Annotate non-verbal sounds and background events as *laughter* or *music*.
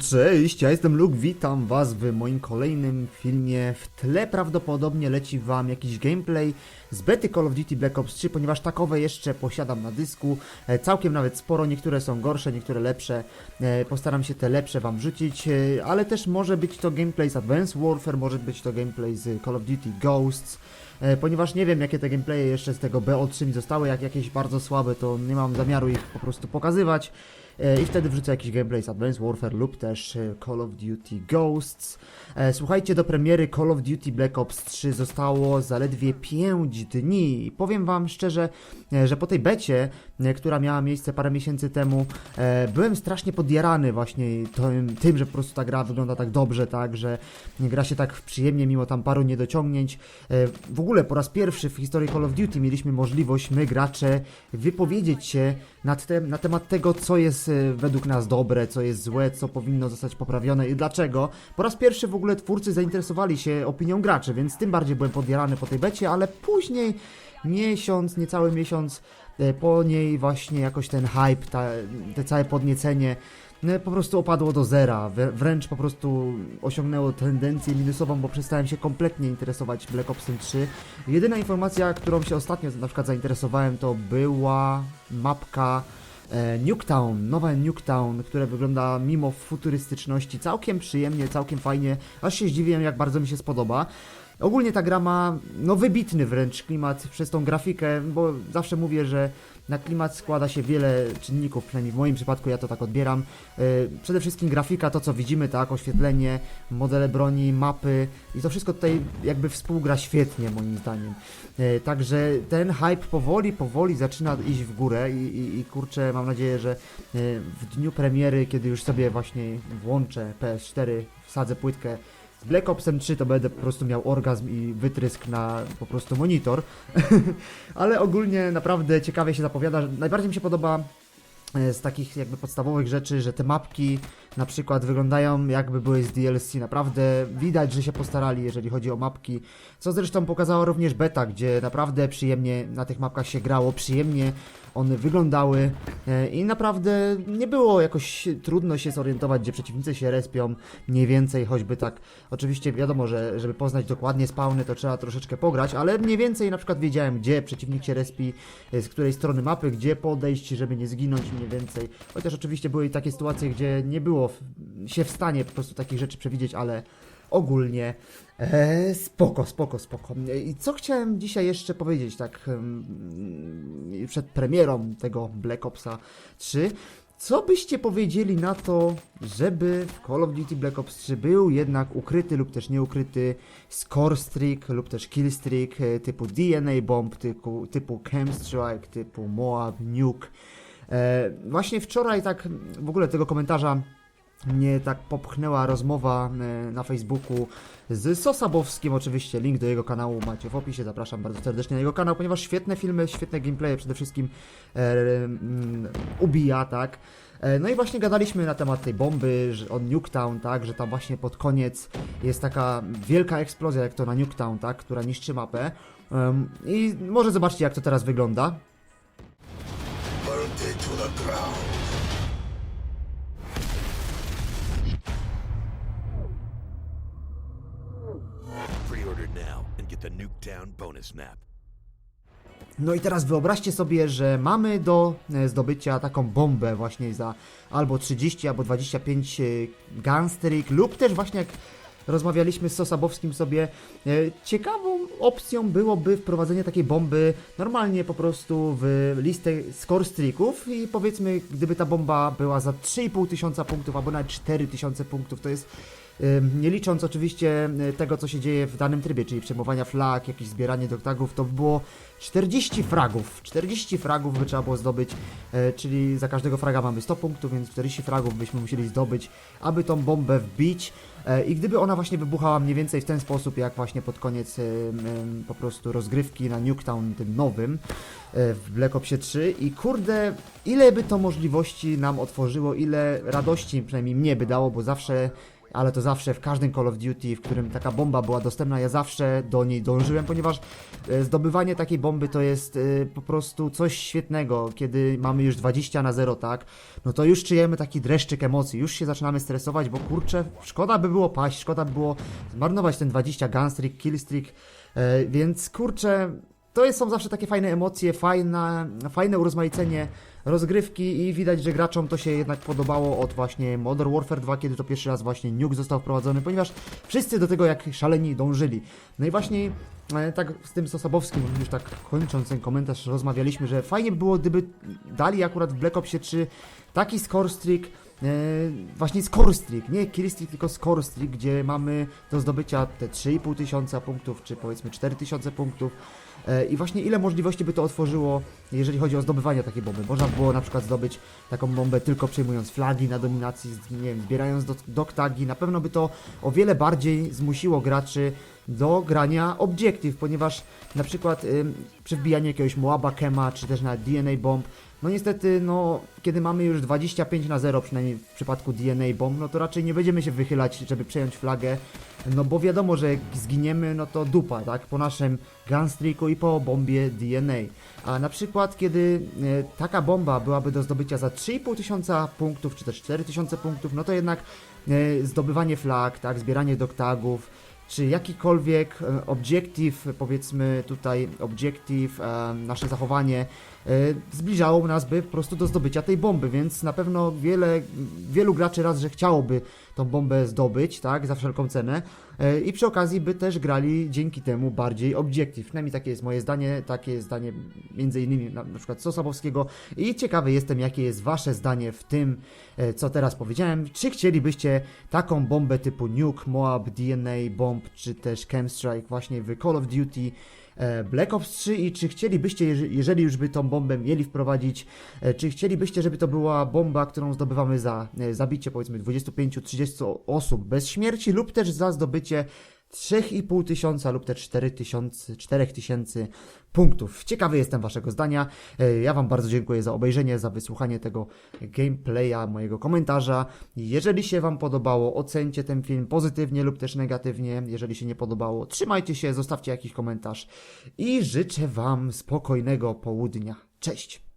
cześć, ja jestem Luke, witam was w moim kolejnym filmie. W tle prawdopodobnie leci wam jakiś gameplay z bety Call of Duty Black Ops 3, ponieważ takowe jeszcze posiadam na dysku. E, Całkiem nawet sporo, niektóre są gorsze, niektóre lepsze. E, Postaram się te lepsze wam wrzucić, e, ale też może być to gameplay z Advanced Warfare, może być to gameplay z Call of Duty Ghosts. Ponieważ nie wiem jakie te gameplaye jeszcze z tego BO3 mi zostały, jak jakieś bardzo słabe, to nie mam zamiaru ich po prostu pokazywać. I wtedy wrzucę jakiś gameplay z Advanced Warfare lub też e, Call of Duty Ghosts. E, Słuchajcie, do premiery Call of Duty Black Ops 3 zostało zaledwie 5 dni. I powiem wam szczerze, e, że po tej becie, która miała miejsce parę miesięcy temu, byłem strasznie podjarany właśnie tym, tym, że po prostu ta gra wygląda tak dobrze, tak, że gra się tak przyjemnie mimo tam paru niedociągnięć. W ogóle po raz pierwszy w historii Call of Duty mieliśmy możliwość, my gracze, wypowiedzieć się tem, na temat tego, co jest e, według nas dobre, co jest złe, co powinno zostać poprawione i dlaczego. Po raz pierwszy w ogóle twórcy zainteresowali się opinią graczy, więc tym bardziej byłem podjarany po tej becie, ale później miesiąc, niecały miesiąc e, po niej właśnie jakoś ten hype, ta, te całe podniecenie po prostu opadło do zera, wrę- wręcz po prostu osiągnęło tendencję minusową, bo przestałem się kompletnie interesować Black Opsem 3. Jedyna informacja, którą się ostatnio na przykład zainteresowałem, to była mapka e, Nuketown, nowe Nuketown, które wygląda mimo futurystyczności całkiem przyjemnie, całkiem fajnie, aż się zdziwiłem jak bardzo mi się spodoba. Ogólnie ta gra ma no wybitny wręcz klimat przez tą grafikę, bo zawsze mówię, że na klimat składa się wiele czynników, przynajmniej w moim przypadku ja to tak odbieram. Yy, Przede wszystkim grafika, to co widzimy, tak, oświetlenie, modele broni, mapy i to wszystko tutaj jakby współgra świetnie moim zdaniem. Yy, Także ten hype powoli, powoli zaczyna iść w górę i, i, i kurczę, mam nadzieję, że yy, w dniu premiery, kiedy już sobie właśnie włączę PS4, wsadzę płytkę z Black Opsem 3 to będę po prostu miał orgazm i wytrysk na po prostu monitor. *laughs* Ale ogólnie naprawdę ciekawie się zapowiada. Najbardziej mi się podoba e, z takich jakby podstawowych rzeczy, że te mapki na przykład wyglądają jakby były z DLC. Naprawdę widać, że się postarali, jeżeli chodzi o mapki. Co zresztą pokazała również beta, gdzie naprawdę przyjemnie na tych mapkach się grało, przyjemnie one wyglądały e, i naprawdę nie było jakoś trudno się zorientować, gdzie przeciwnicy się respią, mniej więcej, choćby tak. Oczywiście wiadomo, że żeby poznać dokładnie spawny, to trzeba troszeczkę pograć, ale mniej więcej na przykład wiedziałem, gdzie przeciwnik się respi, e, z której strony mapy, gdzie podejść, żeby nie zginąć mniej więcej. Chociaż oczywiście były takie sytuacje, gdzie nie było w, się w stanie po prostu takich rzeczy przewidzieć, ale ogólnie e, spoko, spoko, spoko. E, I co chciałem dzisiaj jeszcze powiedzieć, tak em, przed premierą tego Black Opsa 3, co byście powiedzieli na to, żeby w Call of Duty Black Ops 3 był jednak ukryty lub też nieukryty score streak lub też kill streak e, typu DNA bomb, typu, typu Chem Strike, typu Moab, Nuke. E, właśnie wczoraj tak w ogóle tego komentarza mnie tak popchnęła rozmowa e, na Facebooku z Sosabowskim, oczywiście link do jego kanału macie w opisie, zapraszam bardzo serdecznie na jego kanał, ponieważ świetne filmy, świetne gameplaye przede wszystkim e, mm, ubija, tak. E, No i właśnie gadaliśmy na temat tej bomby, że od Nuketown, tak, że tam właśnie pod koniec jest taka wielka eksplozja, jak to na Nuketown, tak, która niszczy mapę. Em, I może zobaczcie, jak to teraz wygląda. Burned it to the ground. No i teraz wyobraźcie sobie, że mamy do e, zdobycia taką bombę właśnie za albo 30, albo 25 e, gunstreak lub też właśnie jak rozmawialiśmy z Sosabowskim sobie, e, ciekawą opcją byłoby wprowadzenie takiej bomby normalnie po prostu w listę score streaków i powiedzmy, gdyby ta bomba była za 3,5 tysiąca punktów albo nawet 4 tysiące punktów, to jest Nie licząc oczywiście y, tego, co się dzieje w danym trybie, czyli przejmowania flag, jakieś zbieranie doktagów, to by było 40 fragów. 40 fragów by trzeba było zdobyć, e, czyli za każdego fraga mamy 100 punktów, więc 40 fragów byśmy musieli zdobyć, aby tą bombę wbić. E, I gdyby ona właśnie wybuchała mniej więcej w ten sposób, jak właśnie pod koniec po prostu rozgrywki na Nuketown, tym nowym, e, w Black Opsie 3 i kurde, ile by to możliwości nam otworzyło, ile radości przynajmniej mnie by dało, bo zawsze ale to zawsze w każdym Call of Duty, w którym taka bomba była dostępna, ja zawsze do niej dążyłem, ponieważ e, zdobywanie takiej bomby to jest e, po prostu coś świetnego, kiedy mamy już 20 na 0, tak? No to już czujemy taki dreszczyk emocji, już się zaczynamy stresować, bo kurczę, szkoda by było paść, szkoda by było zmarnować ten 20 gunstreak, killstreak, e, więc kurczę, to są zawsze takie fajne emocje, fajne, fajne urozmaicenie rozgrywki i widać, że graczom to się jednak podobało od właśnie Modern Warfare 2, kiedy to pierwszy raz właśnie Nuke został wprowadzony, ponieważ wszyscy do tego jak szaleni dążyli. No i właśnie e, tak z tym Sosobowskim, już tak kończąc ten komentarz, rozmawialiśmy, że fajnie by było, gdyby dali akurat w Black Opsie 3 taki score streak, właśnie score streak, nie kill streak, tylko score streak, gdzie mamy do zdobycia te 3,5 tysiąca punktów, czy powiedzmy 4 tysiące punktów. E, I właśnie ile możliwości by to otworzyło, jeżeli chodzi o zdobywanie takiej bomby. Można by było na przykład zdobyć taką bombę tylko przejmując flagi na dominacji, nie wiem, zbierając do- dog tagi. Na pewno by to o wiele bardziej zmusiło graczy do grania Objective, ponieważ na przykład ym, przy wbijaniu jakiegoś Moaba Kema, czy też na DNA Bomb, no niestety, no, kiedy mamy już 25 na 0, przynajmniej w przypadku DNA Bomb, no to raczej nie będziemy się wychylać, żeby przejąć flagę, no bo wiadomo, że jak zginiemy, no to dupa, tak, po naszym gunstreaku i po bombie DNA. A. Na przykład, kiedy e, taka bomba byłaby do zdobycia za 3,5 tysiąca punktów, czy też 4 tysiące punktów, no to jednak e, zdobywanie flag, tak, zbieranie doktagów, czy jakikolwiek e, objective, powiedzmy tutaj objective, nasze zachowanie zbliżało nas by po prostu do zdobycia tej bomby, więc na pewno wiele, wielu graczy raz, że chciałoby tą bombę zdobyć, tak, za wszelką cenę e, i przy okazji by też grali dzięki temu bardziej objective. Przynajmniej takie jest moje zdanie, takie jest zdanie między innymi na, na przykład Sosabowskiego i ciekawy jestem, jakie jest wasze zdanie w tym, e, co teraz powiedziałem. Czy chcielibyście taką bombę typu Nuke, Moab, DNA, Bomb, czy też Chemstrike właśnie w Call of Duty e, Black Ops 3 i czy chcielibyście, jeże- jeżeli już by tą bombę mieli wprowadzić, e, czy chcielibyście, żeby to była bomba, którą zdobywamy za e, zabicie powiedzmy 25-30 osób bez śmierci lub też za zdobycie 3,5 tysiąca lub te 4 tysiące, 4 tysięcy punktów. Ciekawy jestem waszego zdania. E, Ja wam bardzo dziękuję za obejrzenie, za wysłuchanie tego gameplaya, mojego komentarza. Jeżeli się wam podobało, ocencie ten film pozytywnie lub też negatywnie. Jeżeli się nie podobało, trzymajcie się, zostawcie jakiś komentarz i życzę wam spokojnego południa. Cześć!